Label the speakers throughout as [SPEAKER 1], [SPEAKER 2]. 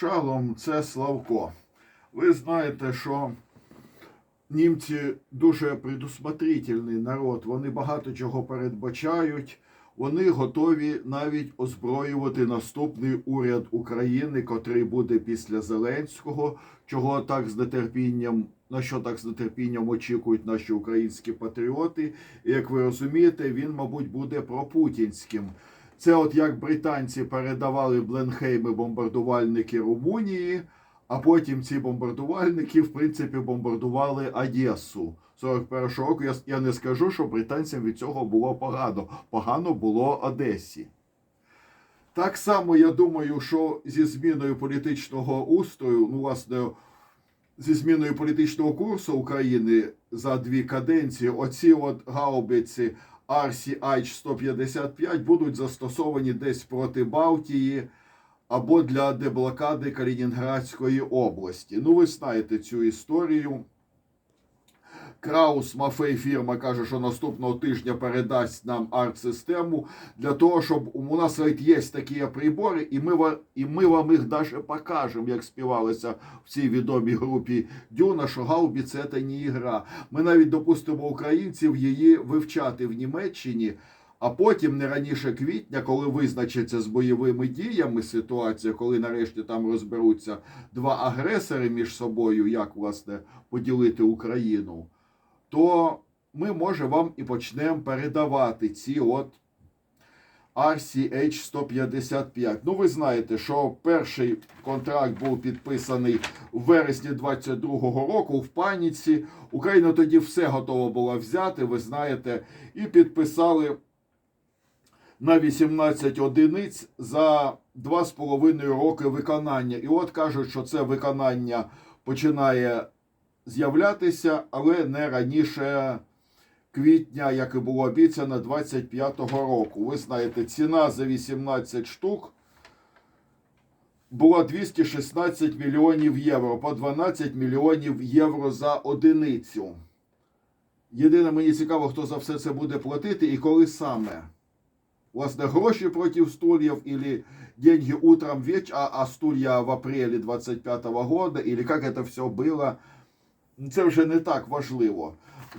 [SPEAKER 1] Шалом це Славко. Ви знаєте, що німці дуже предусмотрительний народ, вони багато чого передбачають. Вони готові навіть озброювати наступний уряд України, котрий буде після Зеленського, чого так з нетерпінням, на що так з нетерпінням очікують наші українські патріоти. І як ви розумієте, він, мабуть, буде пропутінським. Це от як британці передавали Бленхейми бомбардувальники Румунії, а потім ці бомбардувальники, в принципі, бомбардували Одесу 41-го року. Я, я не скажу, що британцям від цього було погано. Погано було Одесі. Так само я думаю, що зі зміною політичного устрою, ну, власне, зі зміною політичного курсу України за дві каденції, оці от гаубиці RCH-155 будуть застосовані десь проти Балтії або для деблокади Калінінградської області. Ну, ви знаєте цю історію. Краус Мафей фірма каже, що наступного тижня передасть нам арт-систему для того, щоб у нас навіть є такі прибори, і ми, і ми вам їх навіть покажемо, як співалося в цій відомій групі Дюна, що Гаубі це та не ігра. Ми навіть допустимо українців її вивчати в Німеччині. А потім, не раніше квітня, коли визначиться з бойовими діями ситуація, коли нарешті там розберуться два агресори між собою, як власне поділити Україну, то ми може вам і почнемо передавати ці от RCH-155. Ну, ви знаєте, що перший контракт був підписаний в вересні 22-го року в паніці. Україна тоді все готова була взяти, ви знаєте, і підписали на 18 одиниць за 2,5 роки виконання. І от кажуть, що це виконання починає з'являтися, але не раніше квітня, як і було обіцяно, 25-го року. Ви знаєте, ціна за 18 штук була 216 мільйонів євро, по 12 мільйонів євро за одиницю. Єдине, мені цікаво, хто за все це буде платити і коли саме. Власне, гроші проти стульев или деньги утром веч, а, а стулья в апреле 25 года, или как это все было, це вже не так важливо.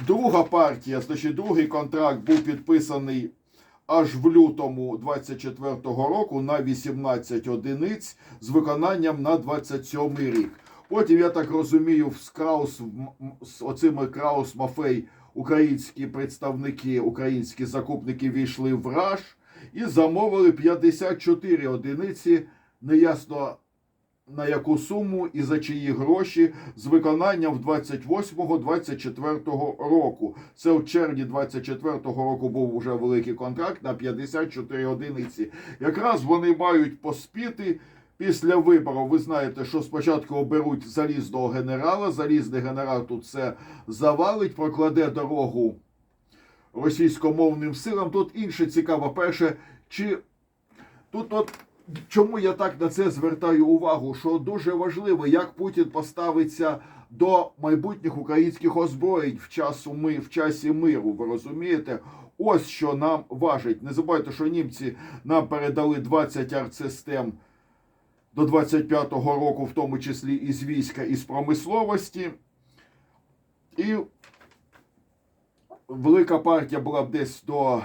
[SPEAKER 1] Друга партія, значить, другий контракт був підписаний аж в лютому 24-го року на 18 одиниць з виконанням на 27 рік. Потім, я так розумію, з Краус, з оцими Краус Мафей українські представники, українські закупники війшли в раж і замовили 54 одиниці, неясно на яку суму і за чиї гроші з виконанням в 28-24 року. Це в червні 24-го року був уже великий контракт на 54 одиниці. Якраз вони мають поспіти. Після виборів ви знаєте, що спочатку оберуть залізного генерала. Залізний генерал тут все завалить, прокладе дорогу російськомовним силам. Тут інше цікаво. Перше, чи тут от чому я так на це звертаю увагу? Що дуже важливо, як Путін поставиться до майбутніх українських озброєнь в часу ми в часі миру. Ви розумієте? Ось що нам важить. Не забувайте, що німці нам передали 20 артсистем до 25-го року, в тому числі із війська, із промисловості. І велика партія була б десь до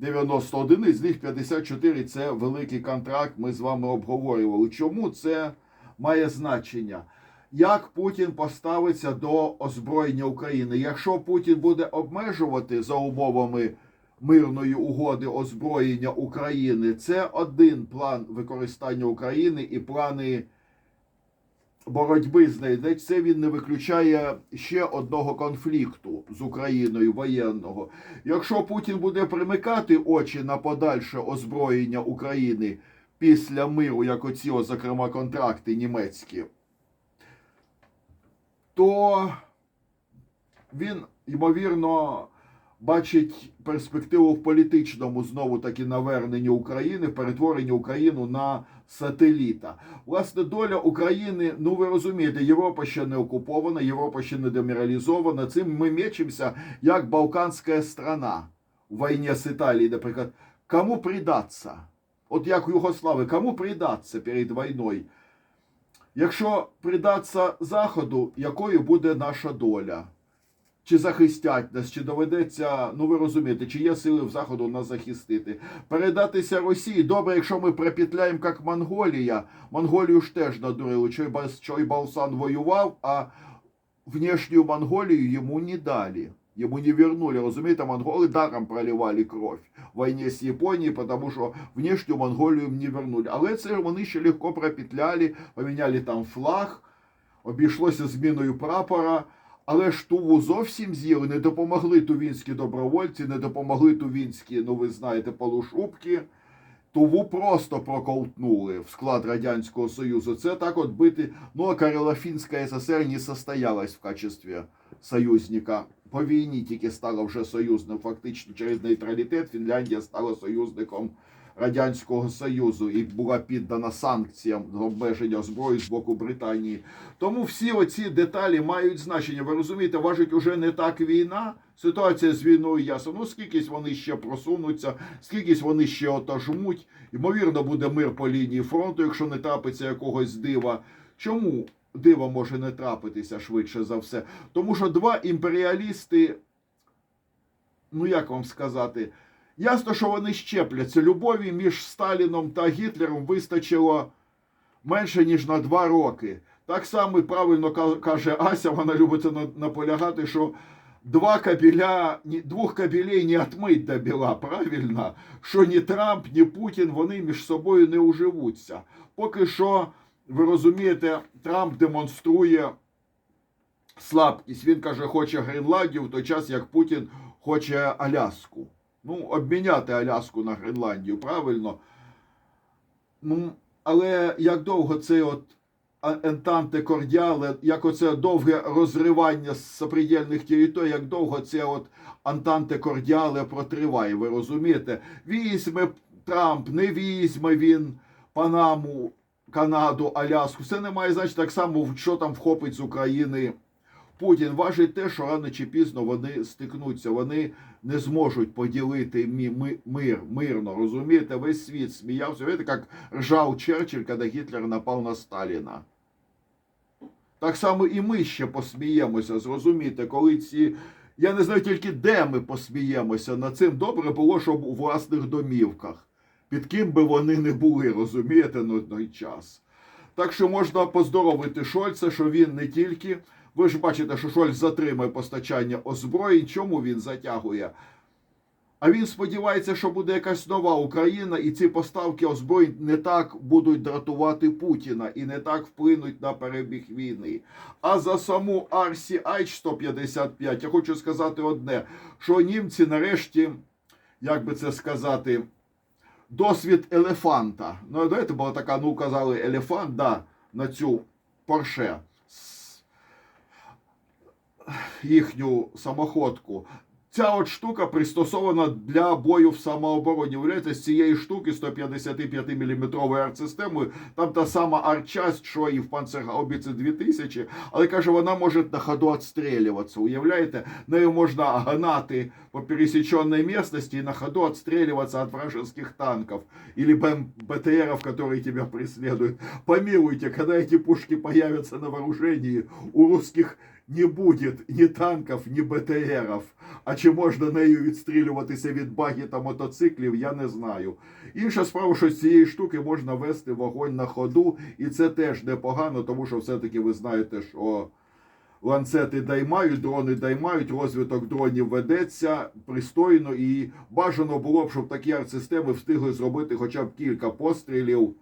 [SPEAKER 1] 91, з них 54 це великий контракт. Ми з вами обговорювали. Чому це має значення? Як Путін поставиться до озброєння України? Якщо Путін буде обмежувати за умовами мирної угоди озброєння України, це один план використання України і плани боротьби з нею. Де це він не виключає ще одного конфлікту з Україною воєнного. Якщо Путін буде примикати очі на подальше озброєння України після миру, як оці, зокрема, контракти німецькі, то він, ймовірно, бачить перспективу в політичному знову таки наверненні України, перетворенні Україну на сателіта. Власне, доля України, ну ви розумієте, Європа ще не окупована, Європа ще не деміралізована. Цим ми мечемося як балканська страна в війні з Італією, наприклад. Кому придаться? От як Югослави, кому придаться перед війною? Якщо придатися Заходу, якою буде наша доля? Чи захистять нас, чи доведеться, ну ви розумієте, чи є сили в Заходу нас захистити? Передатися Росії. Добре, якщо ми припітляємо, як Монголія. Монголію ж теж надурили. Чойбалсан воював, а внешнюю Монголию ему не дали. Ему не вернули, разумеете, монголы даром проливали кровь в войне с Японией, потому что внешнюю Монголію їм не вернули. Але це вони ще легко пропетляли, поміняли там флаг, обійшлося зміною прапора. Але ж Туву зовсім з'їли, не допомогли тувінські добровольці, не допомогли тувінські, ну ви знаєте, полушубки. Туву просто проковтнули в склад Радянського Союзу. Це так от бити. Ну а Карело-Фінська ССР не состоялась в качестві союзника. По війні тільки стала вже союзним. Фактично через нейтралітет Фінляндія стала союзником Радянського Союзу і була піддана санкціям обмеження зброї з боку Британії. Тому всі оці деталі мають значення. Ви розумієте, важить уже не так війна. Ситуація з війною ясна. Ну скількись вони ще просунуться, скількись вони ще отожмуть. Ймовірно, буде мир по лінії фронту, якщо не трапиться якогось дива. Чому диво може не трапитися швидше за все? Тому що два імперіалісти, ну як вам сказати, ясно, що вони щепляться. Любові між Сталіном та Гітлером вистачило менше ніж на два роки. Так само правильно каже Ася, вона любить наполягати, що два кабеля, двох кабелей не отмить до біла, правильно? Що ні Трамп, ні Путін, вони між собою не уживуться. Поки що, ви розумієте, Трамп демонструє слабкість. Він каже, хоче Гренландію, в той час як Путін хоче Аляску. Ну, обміняти Аляску на Гренландію, правильно? Ну, але як довго цей от ентанте кордіале, як оце довге розривання з сопредельних територій, як довго це от антанте кордіале протриває, ви розумієте? Візьме Трамп, не візьме він Панаму, Канаду, Аляску. Це не має значення так само, що там вхопить з України Путін. Важить те, що рано чи пізно вони стикнуться, вони не зможуть поділити мі- ми- мир, мирно, розумієте? Весь світ сміявся. Видите, як ржав Черчилль, коли Гітлер напав на Сталіна. Так само і ми ще посміємося, зрозумієте, коли ці. Я не знаю тільки, де ми посміємося над цим. Добре було, щоб у власних домівках. Під ким би вони не були, розумієте, на той час. Так що можна поздоровити Шольца, що він не тільки. Ви ж бачите, що Шольц затримує постачання озброєнь. Чому він затягує? А він сподівається, що буде якась нова Україна, і ці поставки озброєнь не так будуть дратувати Путіна і не так вплинуть на перебіг війни. А за саму RCH 155 я хочу сказати одне: що німці нарешті, як би це сказати, досвід елефанта. Ну, знаєте, була така, ну казали, елефант, да, на цю Порше. Їхню самоходку. Ця от штука пристосована для бою в самообороні. Уявляєте, з цієї штуки 155 мм артсистемою, там та сама артчасть, що і в Панцергаубіці 2000, але каже, вона може на ходу відстрілюватися. Уявляєте, нею можна гнати по пересеченной местности и на ходу отстреливаться от вражеских танков или БМ БТРов, которые тебя преследуют. Помилуйте, когда эти пушки появятся на вооружении, у русских не будет ні танків, ні БТРів. А чи можна нею відстрілюватися від багі та мотоциклів, я не знаю. Інша справа, що з цієї штуки можна вести вогонь на ходу, і це теж непогано, тому що все-таки ви знаєте, що ланцети даймають, дрони даймають, розвиток дронів ведеться пристойно і бажано було б, щоб такі артсистеми встигли зробити хоча б кілька пострілів,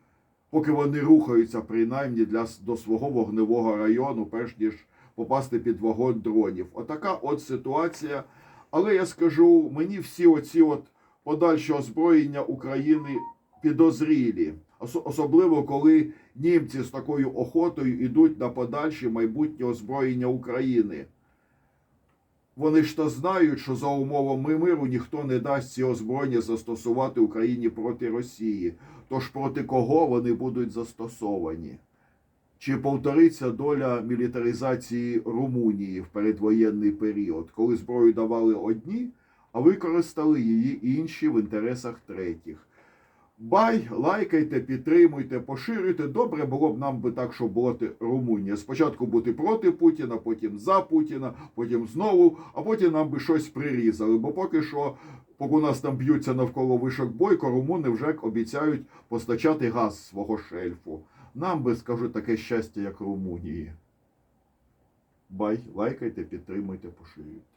[SPEAKER 1] поки вони рухаються, принаймні для до свого вогневого району, перш ніж попасти під вогонь дронів. Отака от ситуація. Але я скажу, мені всі оці от подальші озброєння України підозрілі. Особливо коли німці з такою охотою йдуть на подальші майбутнє озброєння України. Вони ж то знають, що за умовами миру ніхто не дасть ці озброєння застосувати Україні проти Росії. Тож проти кого вони будуть застосовані? Чи повториться доля мілітаризації Румунії в передвоєнний період, коли зброю давали одні, а використали її інші в інтересах третіх? Бай, лайкайте, підтримуйте, поширюйте. Добре було б нам би так, щоб бути Румунія. Спочатку бути проти Путіна, потім за Путіна, потім знову, а потім нам би щось прирізали. Бо поки що, поки у нас там б'ються навколо вишок бойко, румуни вже обіцяють постачати газ свого шельфу. Нам би, скажу, таке щастя, як Румунії. Бай, лайкайте, підтримуйте, поширюйте.